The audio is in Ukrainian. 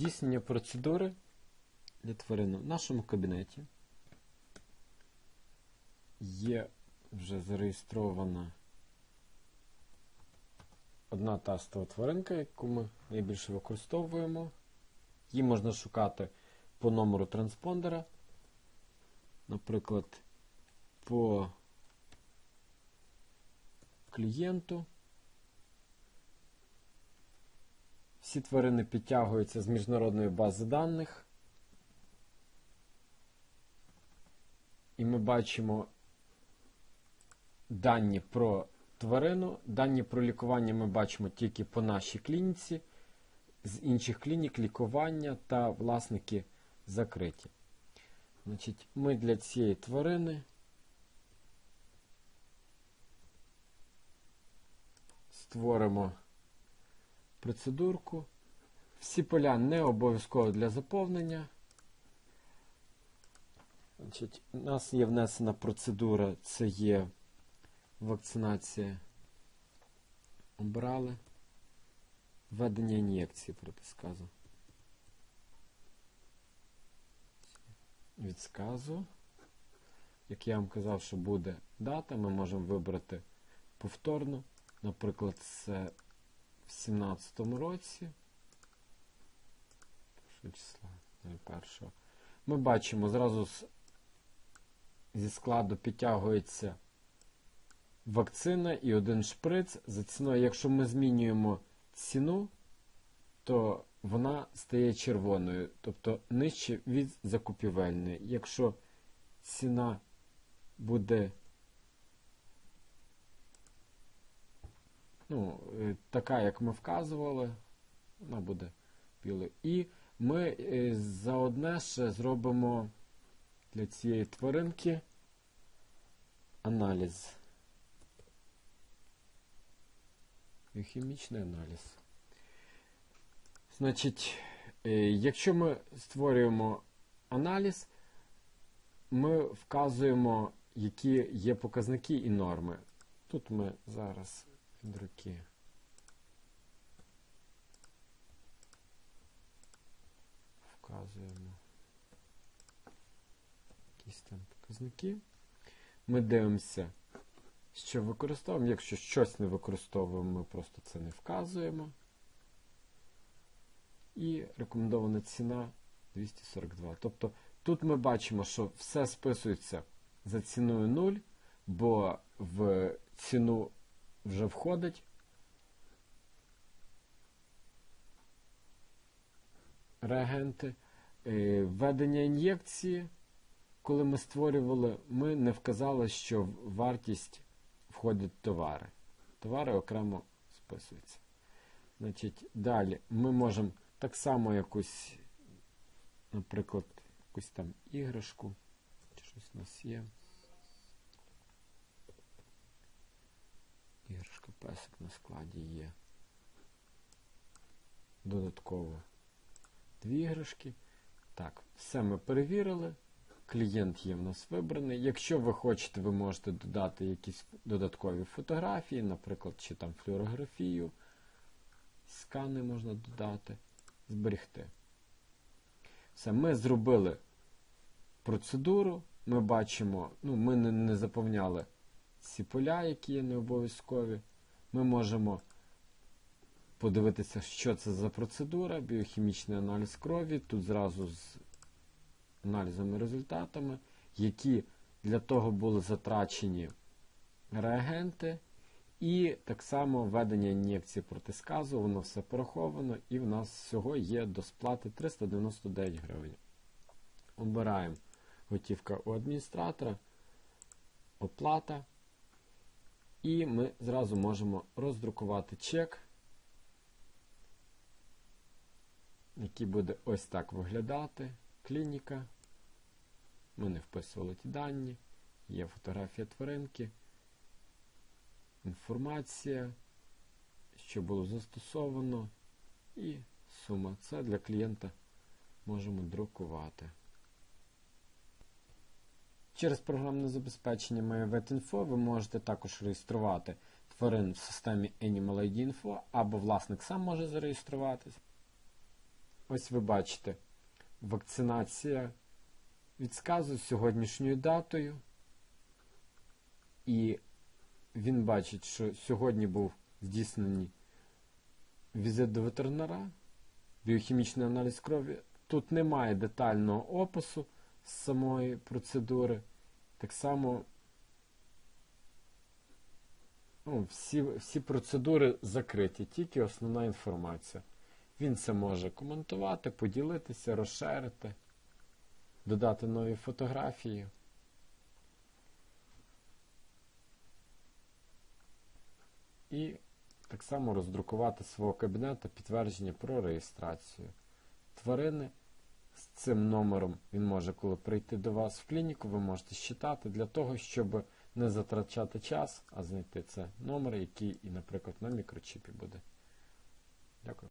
Здійснення процедури для тварин в нашому кабінеті є вже зареєстрована одна тестова тваринка, яку ми найбільше використовуємо. Її можна шукати по номеру транспондера, наприклад, по клієнту. Всі тварини підтягуються з міжнародної бази даних. І ми бачимо дані про тварину. Дані про лікування ми бачимо тільки по нашій клініці. З інших клінік лікування та власники закриті. Значить, Ми для цієї тварини створимо процедурку. Всі поля не обов'язково для заповнення. Значить, У нас є внесена процедура, це є вакцинація. Обрали. Введення ін'єкції проти сказу. Від сказу. Як я вам казав, що буде дата, ми можемо вибрати повторно. Наприклад, це 2017 році. числа 01. Ми бачимо, зразу зі складу підтягується вакцина і один шприц за ціною. Якщо ми змінюємо ціну, то вона стає червоною, тобто нижче від закупівельної. Якщо ціна буде ну, е, така, як ми вказували, вона буде білою. І ми е, заодне ще зробимо для цієї тваринки аналіз. Біохімічний аналіз. Значить, е, якщо ми створюємо аналіз, ми вказуємо, які є показники і норми. Тут ми зараз руки. Вказуємо якісь там показники. Ми дивимося, що використовуємо. Якщо щось не використовуємо, ми просто це не вказуємо. І рекомендована ціна 242. Тобто тут ми бачимо, що все списується за ціною 0, бо в ціну вже входить. Реагенти. Е, введення ін'єкції, коли ми створювали, ми не вказали, що в вартість входять товари. Товари окремо списуються. Значить, Далі ми можемо так само якусь, наприклад, якусь там іграшку, чи щось у нас є. Песик на складі є. Додатково дві іграшки. Так, все ми перевірили. Клієнт є в нас вибраний. Якщо ви хочете, ви можете додати якісь додаткові фотографії, наприклад, чи там флюорографію. Скани можна додати, зберегти. Все, ми зробили процедуру. Ми бачимо, ну, ми не, не заповняли ці поля, які є не обов'язкові. Ми можемо подивитися, що це за процедура, біохімічний аналіз крові. Тут зразу з аналізами результатами, які для того були затрачені реагенти. І так само введення ін'єкції проти сказу, воно все пораховано, і в нас всього є до сплати 399 гривень. Обираємо готівка у адміністратора, оплата. І ми зразу можемо роздрукувати чек, який буде ось так виглядати. Клініка. Ми не вписували ті дані. Є фотографія тваринки, інформація, що було застосовано, і сума. Це для клієнта можемо друкувати. Через програмне забезпечення MyVetInfo ви можете також реєструвати тварин в системі Animal ID або власник сам може зареєструватись. ось ви бачите, вакцинація від сказу з сьогоднішньою датою. І він бачить, що сьогодні був здійснений візит до ветеринара, біохімічний аналіз крові. Тут немає детального опису самої процедури. Так само ну, всі, всі процедури закриті, тільки основна інформація. Він це може коментувати, поділитися, розширити, додати нові фотографії. І так само роздрукувати свого кабінету підтвердження про реєстрацію. Тварини з цим номером він може, коли прийти до вас в клініку, ви можете считати для того, щоб не затрачати час, а знайти це номер, який і, наприклад, на мікрочіпі буде.